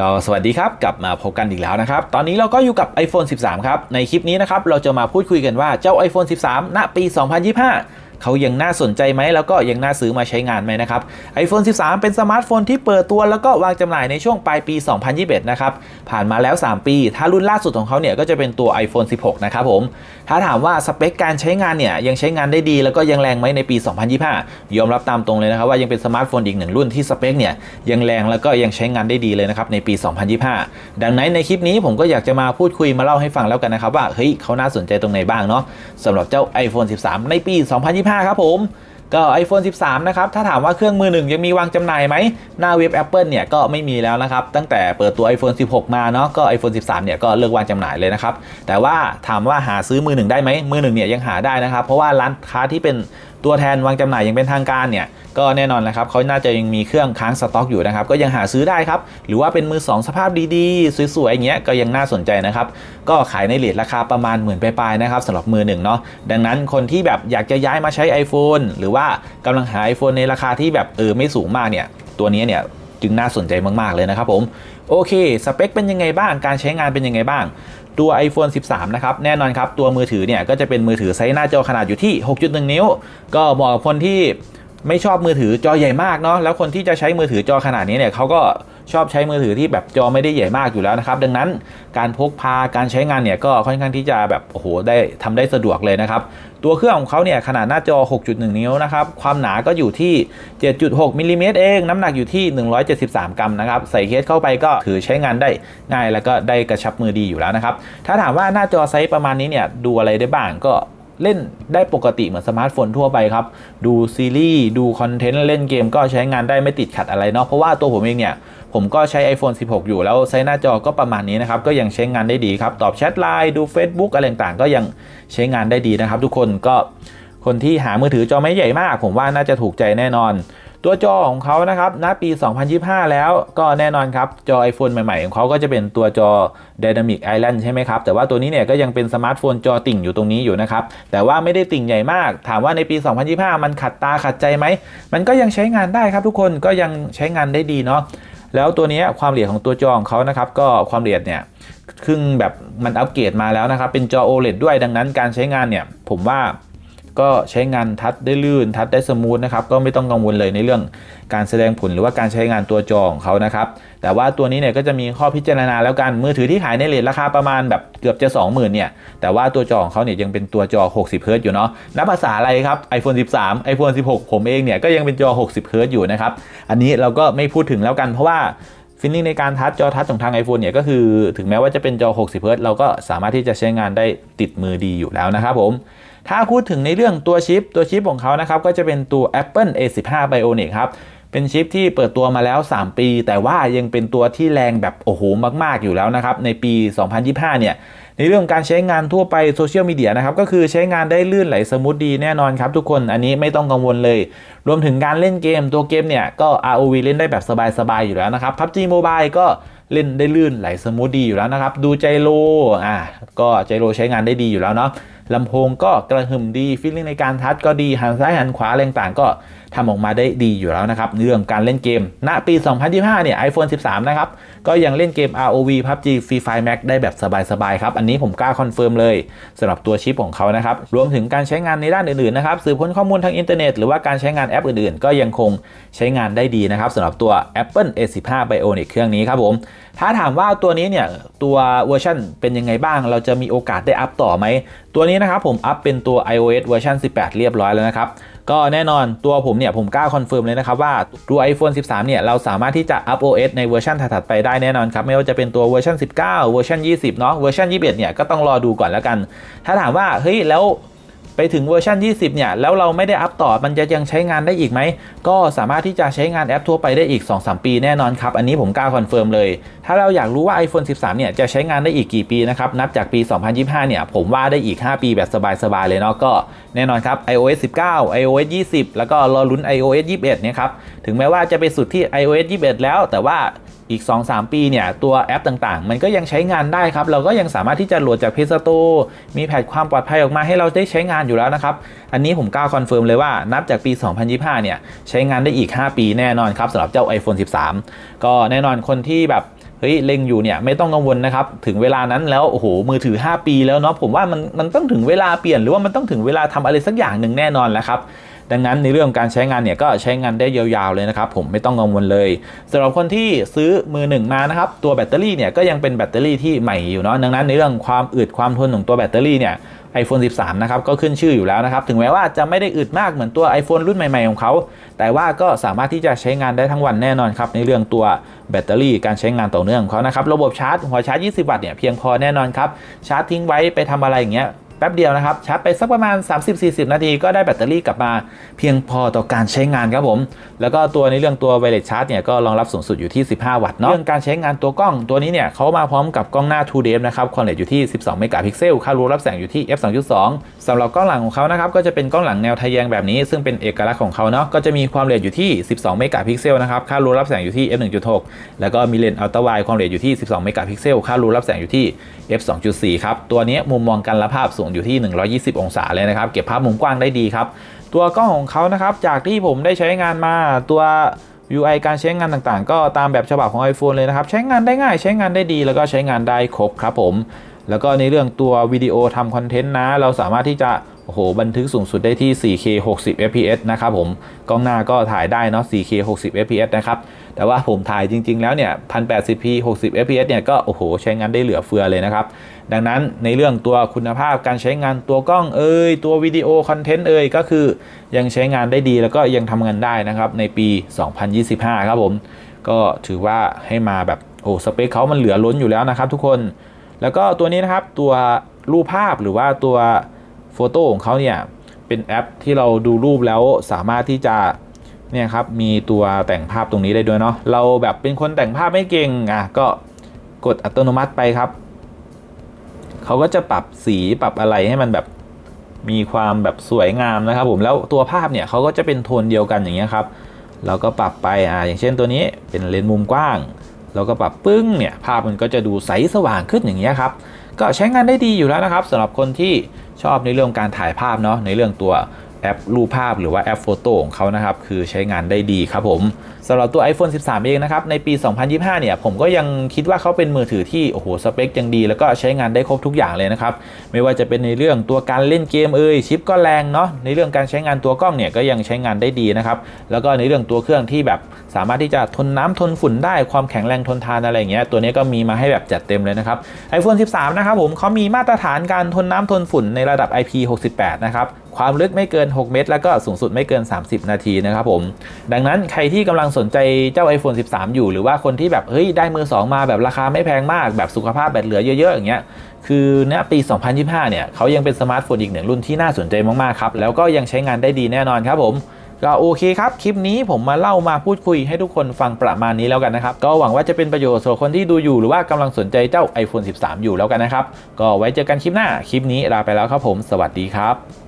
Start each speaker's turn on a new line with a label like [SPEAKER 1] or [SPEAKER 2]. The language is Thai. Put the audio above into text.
[SPEAKER 1] ก็สวัสดีครับ กลับมาพบกันอีกแล้วนะครับ ตอนนี้เราก็อยู่กับ iPhone 13 ครับ ในคลิปนี้นะครับ เราจะมาพูดคุยกันว่าเจ้า iPhone 13 ณ ปี 2025 เขายังน่าสนใจไหมแล้วก็ยังน่าซื้อมาใช้งานไหมนะครับ iPhone 13 เป็นสมาร์ทโฟนที่เปิดตัวแล้วก็วางจำหน่ายในช่วงปลายปี 2021 นะครับ ผ่านมาแล้ว 3 ปี ถ้ารุ่นล่าสุดของเขาเนี่ยก็จะเป็นตัว iPhone 16 นะครับผม ถ้าถามว่าสเปคการใช้งานเนี่ยยังใช้งานได้ดีแล้วก็ยังแรงไหมในปี 2025 ยอมรับตามตรงเลยนะครับว่ายังเป็นสมาร์ทโฟนอีกหนึ่งรุ่นที่สเปคเนี่ยยังแรงแล้วก็ยังใช้งานได้ดีเลยนะครับในปี 2025 ดังนั้นในคลิปนี้ผมก็อยากจะมาพูดคุยมาเล่าให้ฟังแล้วกันนะครับว่าเฮ้ยเขาน่าสนใจตรงไหนบ้างเนาะสำหรับเจ้า iPhone 13 ในปี 2025ครับผมก็ iPhone 13 นะครับ ถ้าถามว่าเครื่องมือหนึ่งยังมีวางจำหน่ายไหม หน้าเว็บ Apple เนี่ยก็ไม่มีแล้วนะครับ ตั้งแต่เปิดตัว iPhone 16 มาเนาะ ก็ iPhone 13 เนี่ยก็เลิกวางจำหน่ายเลยนะครับ แต่ว่าถามว่าหาซื้อมือหนึ่งได้ไหม มือหนึ่งเนี่ยยังหาได้นะครับ เพราะว่าร้านค้าที่เป็น ตัวแทนวางจำหน่ายยังเป็นทางการเนี่ยก็แน่นอนนะครับเขาน่าจะยังมีเครื่องค้างสต็อกอยู่นะครับก็ยังหาซื้อได้ครับหรือว่าเป็นมือ 2 สภาพดีๆ สวยๆอย่างเงี้ยก็ยังน่าสนใจนะครับก็ขายในเลทราคาประมาณหมื่นปลายๆนะครับสำหรับมือหนึ่งเนาะดังนั้นคนที่แบบอยากจะย้ายมาใช้ iPhone หรือว่ากำลังหา iPhone ในราคาที่แบบเออไม่สูงมากเนี่ยตัวนี้เนี่ยจึงน่าสนใจมากๆเลยนะครับผมโอเคสเปคเป็นยังไงบ้างการใช้งานเป็นยังไงบ้าง ตัว iPhone 13 นะครับ แน่นอนครับ ตัวมือถือเนี่ย ก็จะเป็นมือถือไซส์หน้าจอขนาดอยู่ที่ 6.1 นิ้ว ก็เหมาะกับคนที่ ไม่ชอบมือถือจอใหญ่มากเนาะแล้วคนที่จะใช้มือถือจอขนาดนี้เนี่ยเขาก็ชอบใช้มือถือที่แบบจอไม่ได้ใหญ่มากอยู่แล้วนะครับ ดังนั้นการพกพาการใช้งานเนี่ยก็ค่อนข้างที่จะแบบโอ้โหได้ทำได้สะดวกเลยนะครับ ตัวเครื่องของเขาเนี่ยขนาดหน้าจอ 6.1 นิ้วนะครับ ความหนาก็อยู่ที่ 7.6มิลลิเมตรเอง น้ำหนักอยู่ที่ 173 กรัมนะครับ ใส่เคสเข้าไปก็ถือใช้งานได้ง่ายแล้วก็ได้กระชับมือดีอยู่แล้วนะครับ ถ้าถามว่าหน้าจอไซส์ประมาณนี้เนี่ยดูอะไรได้บ้างก็ เล่นได้ปกติเหมือนสมาร์ทโฟนทั่วไปครับ ดูซีรีส์ ดูคอนเทนต์ เล่นเกมก็ใช้งานได้ไม่ติดขัดอะไรเนาะ เพราะว่าตัวผมเองเนี่ย ผมก็ใช้ iPhone 16 อยู่แล้วไซส์หน้าจอก็ประมาณนี้นะครับ ก็ยังใช้งานได้ดีครับ ตอบแชทไลน์ ดู Facebook อะไรต่างๆ ก็ยังใช้งานได้ดีนะครับ ทุกคนก็คนที่หามือถือจอไม่ใหญ่มาก ผมว่าน่าจะถูกใจแน่นอน ตัวจอของเขานะครับณปี 2025 แล้วก็แน่นอนครับ จอ iPhone ใหม่ๆ ของเขาก็จะเป็นตัวจอ Dynamic Island ใช่ไหมครับ แต่ว่าตัวนี้เนี่ยก็ยังเป็นสมาร์ทโฟนจอติ่งอยู่ตรงนี้อยู่นะครับ แต่ว่าไม่ได้ติ่งใหญ่มาก ถามว่าในปี 2025 มันขัดตาขัดใจไหม มันก็ยังใช้งานได้ครับทุกคนก็ยังใช้งานได้ดีเนาะแล้วตัวนี้ความละเอียดของตัวจอของเขานะครับ ก็ความละเอียดเนี่ยครึ่งแบบมันอัปเกรดมาแล้วนะครับเป็นจอ OLED ด้วยดังนั้นการใช้งานเนี่ยผมว่า ก็ใช้งานทัชได้ลื่นทัชได้สมูทนะครับก็ไม่ต้องกังวลเลยในเรื่องการแสดงผลหรือว่าการใช้งานตัวจอของเขานะครับแต่ว่าตัวนี้เนี่ยก็จะมีข้อพิจารณาแล้วกันมือถือที่ขายในเลทราคาประมาณแบบเกือบจะ 20,000เนี่ยแต่ว่าตัวจอของเขาเนี่ยยังเป็นตัวจอ 60เฮิร์ตอยู่เนาะนับภาษาอะไรครับ iPhone 13 iPhone 16 ผมเองเนี่ยก็ยังเป็นจอ 60เฮิร์ตอยู่นะครับอันนี้เราก็ไม่พูดถึงแล้วกันเพราะว่าฟิลลิ่งในการทัชจอทัชของทาง iPhone เนี่ยก็คือถึงแม้ว่าจะเป็นจอ 60เฮิรตเราก็สามารถที่จะใช้งานได้ติดมือดีอยู่แล้วนะครับผม ถ้าพูดถึงในเรื่องตัวชิป ตัวชิปของเขานะครับก็จะเป็นตัว Apple A15 Bionic ครับเป็นชิปที่เปิดตัวมาแล้ว 3 ปี แต่ว่ายังเป็นตัวที่แรงแบบโอ้โหมากๆอยู่แล้วนะครับในปี 2025 เนี่ยในเรื่องการใช้งานทั่วไปโซเชียลมีเดียนะครับก็คือใช้งานได้ลื่นไหลสมูทดีแน่นอนครับทุกคนอันนี้ไม่ต้องกังวลเลย รวมถึงการเล่นเกมตัวเกมเนี่ยก็ ROV เล่นได้แบบสบายๆอยู่แล้วนะครับ PUBG Mobile ก็เล่นได้ลื่นไหลสมูทดีอยู่แล้วนะครับดูใจโลอ่าก็ใจโลใช้งานได้ดีอยู่แล้วเนาะ ลำโพงก็กระหึ่มดีฟีลลิ่งในการทัชก็ดีหันซ้ายหันขวาอะไรต่างก็ทำออกมาได้ดีอยู่แล้วนะครับ เรื่องการเล่นเกม ณ ปี 2025 เนี่ย iPhone 13 นะครับ ก็ยังเล่นเกม ROV PUBG Free Fire Max ได้แบบสบายๆ ครับ อันนี้ผมกล้าคอนเฟิร์มเลยสำหรับตัวชิปของเขานะครับ รวมถึงการใช้งานในด้านอื่นๆ นะครับ สืบค้นข้อมูลทางอินเทอร์เน็ต หรือว่าการใช้งานแอปอื่นๆ ก็ยังคงใช้งานได้ดีนะครับสำหรับตัว Apple A15 Bionic เครื่องนี้ครับผม ถ้าถามว่าตัวนี้เนี่ยตัวเวอร์ชันเป็นยังไงบ้าง เราจะมีโอกาสได้อัพต่อไหมตัวนี้นะครับผมอัพเป็นตัว iOS เวอร์ชัน18 เรียบร้อยแล้วนะครับ ก็แน่นอนตัวผมเนี่ยผมกล้าคอนเฟิร์มเลยนะครับว่าตัว iPhone 13 เนี่ยเราสามารถที่จะอัป OS ในเวอร์ชันถัดๆไปได้แน่นอนครับ ไม่ว่าจะเป็นตัวเวอร์ชัน19 เวอร์ชัน20 เนาะเวอร์ชัน21 เนี่ยก็ต้องรอดูก่อนแล้วกัน ถ้าถามว่าเฮ้ยแล้ว ไปถึงเวอร์ชัน20 เนี่ย แล้วเราไม่ได้อัพต่อ มันจะยังใช้งานได้อีกไหม ก็สามารถที่จะใช้งานแอปทั่วไปได้อีก 2-3 ปีแน่นอนครับ อันนี้ผมกล้าคอนเฟิร์มเลย ถ้าเราอยากรู้ว่า iPhone 13 เนี่ย จะใช้งานได้อีกกี่ปีนะครับ นับจากปี 2025 เนี่ย ผมว่าได้อีก 5 ปีแบบสบาย ๆ เลยเนาะ ก็แน่นอนครับ iOS 19 iOS 20 แล้วก็รอลุ้น iOS 21 เนี่ยครับ ถึงแม้ว่าจะไปสุดที่ iOS 21 แล้ว แต่ว่า อีก 2-3 ปีเนี่ย ตัวแอปต่างๆ มันก็ยังใช้งานได้ครับ เราก็ยังสามารถที่จะโหลดจาก Play Store มีแพทความปลอดภัยออกมาให้เราได้ใช้งานอยู่แล้วนะครับ อันนี้ผมกล้าคอนเฟิร์มเลยว่านับจากปี 2025 เนี่ย ใช้งานได้อีก 5 ปีแน่นอนครับสำหรับเจ้า iPhone 13 ก็แน่นอนคนที่แบบเฮ้ยเล็งอยู่เนี่ยไม่ต้องกังวลนะครับถึงเวลานั้นแล้วโอ้โหมือถือ 5 ปีแล้วเนาะผมว่ามันมันต้องถึงเวลาเปลี่ยนหรือว่ามันต้องถึงเวลาทำอะไรสักอย่างหนึ่งแน่นอนแล้วครับ ดังนั้นในเรื่องการใช้งานเนี่ยก็ใช้งานได้ยาวๆเลยนะครับผมไม่ต้องกังวลเลยสำหรับคนที่ซื้อมือหนึ่งมานะครับตัวแบตเตอรี่เนี่ยก็ยังเป็นแบตเตอรี่ที่ใหม่อยู่เนาะดังนั้นในเรื่องความอึดความทนของตัวแบตเตอรี่เนี่ย iPhone 13 นะครับ ก็ขึ้นชื่ออยู่แล้วนะครับ ถึงแม้ว่าจะไม่ได้อึดมากเหมือนตัว iPhone รุ่นใหม่ ๆ ของเขา แต่ว่าก็สามารถที่จะใช้งานได้ทั้งวันแน่นอนครับ ในเรื่องตัวแบตเตอรี่การใช้งานต่อเนื่องของเขานะครับ ระบบชาร์จหัวชาร์จ 20 วัตต์เนี่ยเพียงพอแน่นอนครับ ชาร์จทิ้งไว้ไปทำอะไรอย่างเงี้ย แป๊บเดียวนะครับชาร์จไปสักประมาณ 30-40 นาทีก็ได้แบตเตอรี่กลับมาเพียงพอต่อการใช้งานครับผม แล้วก็ตัวในเรื่องตัวไวเลสชาร์จเนี่ยก็รองรับสูงสุดอยู่ที่ 15 วัตต์เนาะเรื่องการใช้งานตัวกล้องตัวนี้เนี่ยเขามาพร้อมกับกล้องหน้า 2 d f นะครับความละเอียดอยู่ที่ 12 เมกะพิกเซลค่ารูรับแสงอยู่ที่ f 2.2สำหรับกล้องหลังของเขานะครับก็จะเป็นกล้องหลังแนวทะแยงแบบนี้ ซึ่งเป็นเอกลักษณ์ของเขาเนาะก็จะมีความละเอียดอยู่ที่ 12 เมกะพิกเซลนะครับค่ารูรับแสงอยู่ที่ f 1.6แล้วก็มีเลนส์อัลตราไวความละเอียดอยู่ที่ 12 เมกะพิกเซลค่ารูรับแสงอยู่ที่ f 2.4ครับตัวนี้มุมมองการรับภาพสูงอยู่ที่ 120 องศาเลยนะครับ เก็บภาพมุมกว้างได้ดีครับ ตัวกล้องของเขานะครับ จากที่ผมได้ใช้งานมาตัว UI การใช้งานต่างๆ ก็ตามแบบฉบับของ iPhone เลยนะครับ ใช้งานได้ง่าย ใช้งานได้ดี แล้วก็ใช้งานได้ครบครับผม แล้วก็ในเรื่องตัววิดีโอทำคอนเทนต์นะ เราสามารถที่จะ โอ้โห บันทึกสูงสุดได้ที่ 4K 60 fps นะครับผม กล้องหน้าก็ถ่ายได้เนาะ 4K 60 fps นะครับ แต่ว่าผมถ่ายจริง ๆ แล้วเนี่ย 1080p 60 fps เนี่ย ก็โอ้โห ใช้งานได้เหลือเฟือเลยนะครับ ดังนั้นในเรื่องตัวคุณภาพการใช้งานตัวกล้องเอ่ย ตัววิดีโอคอนเทนต์เอ่ย ก็คือยังใช้งานได้ดีแล้วก็ยังทำงานได้นะครับ ในปี 2025 ครับผม ก็ถือว่าให้มาแบบ โอ้ สเปคเขามันเหลือล้นอยู่แล้วนะครับ ทุกคน แล้วก็ตัวนี้นะครับ ตัวรูปภาพหรือว่าตัว โฟโต้ของเขาเนี่ยเป็นแอปที่เราดูรูปแล้วสามารถที่จะเนี่ยครับมีตัวแต่งภาพตรงนี้ได้ด้วยเนาะเราแบบเป็นคนแต่งภาพไม่เก่งอะก็กดอัตโนมัติไปครับเขาก็จะปรับสีปรับอะไรให้มันแบบมีความแบบสวยงามนะครับผมแล้วตัวภาพเนี่ยเขาก็จะเป็นโทนเดียวกันอย่างเงี้ยครับเราก็ปรับไปอ่าอย่างเช่นตัวนี้เป็นเลนส์มุมกว้างเราก็ปรับปึ้งเนี่ยภาพมันก็จะดูใสสว่างขึ้นอย่างเงี้ยครับก็ใช้งานได้ดีอยู่แล้วนะครับสำหรับคนที่ ชอบในเรื่องการถ่ายภาพเนาะในเรื่องตัว แอปรูปภาพหรือว่าแอปโฟโต้ของเขานะครับคือใช้งานได้ดีครับผมสำหรับตัว iPhone 13 เองนะครับในปี 2025 เนี่ยผมก็ยังคิดว่าเขาเป็นมือถือที่โอ้โหสเปคยังดี แล้วก็ใช้งานได้ครบทุกอย่างเลยนะครับไม่ว่าจะเป็นในเรื่องตัวการเล่นเกมเอ่ยชิปก็แรงเนาะในเรื่องการใช้งานตัวกล้องเนี่ยก็ยังใช้งานได้ดีนะครับแล้วก็ในเรื่องตัวเครื่องที่แบบสามารถที่จะทนน้ำทนฝุ่นได้ความแข็งแรงทนทานอะไรอย่างเงี้ยตัวนี้ก็มีมาให้แบบจัดเต็มเลยนะครับ iPhone 13 นะครับผมเขามีมาตรฐานการทนน้ำทนฝุ่นในระดับ IP68 นะครับ ความลึกไม่เกิน 6 เมตร แล้วก็สูงสุดไม่เกิน 30 นาทีนะครับผมดังนั้นใครที่กำลังสนใจเจ้า iPhone 13 อยู่ หรือว่าคนที่แบบเฮ้ยได้มือ 2 มาแบบราคาไม่แพงมากแบบสุขภาพแบตเหลือเยอะ ๆ อย่างเงี้ยคือเนี่ยปี 2025 เนี่ยเขายังเป็นสมาร์ทโฟนอีกหนึ่งรุ่นที่น่าสนใจมากๆครับแล้วก็ยังใช้งานได้ดีแน่นอนครับผมก็โอเคครับ คลิปนี้ผมมาเล่ามาพูดคุยให้ทุกคนฟังประมาณนี้แล้วกันนะครับ ก็หวังว่าจะเป็นประโยชน์สำหรับคนที่ดูอยู่หรือว่ากำลังสนใจเจ้า iPhone 13 อยู่แล้วกันนะครับ ก็ไว้เจอกันคลิปหน้า คลิปนี้ลาไปแล้วครับผม สวัสดีครับ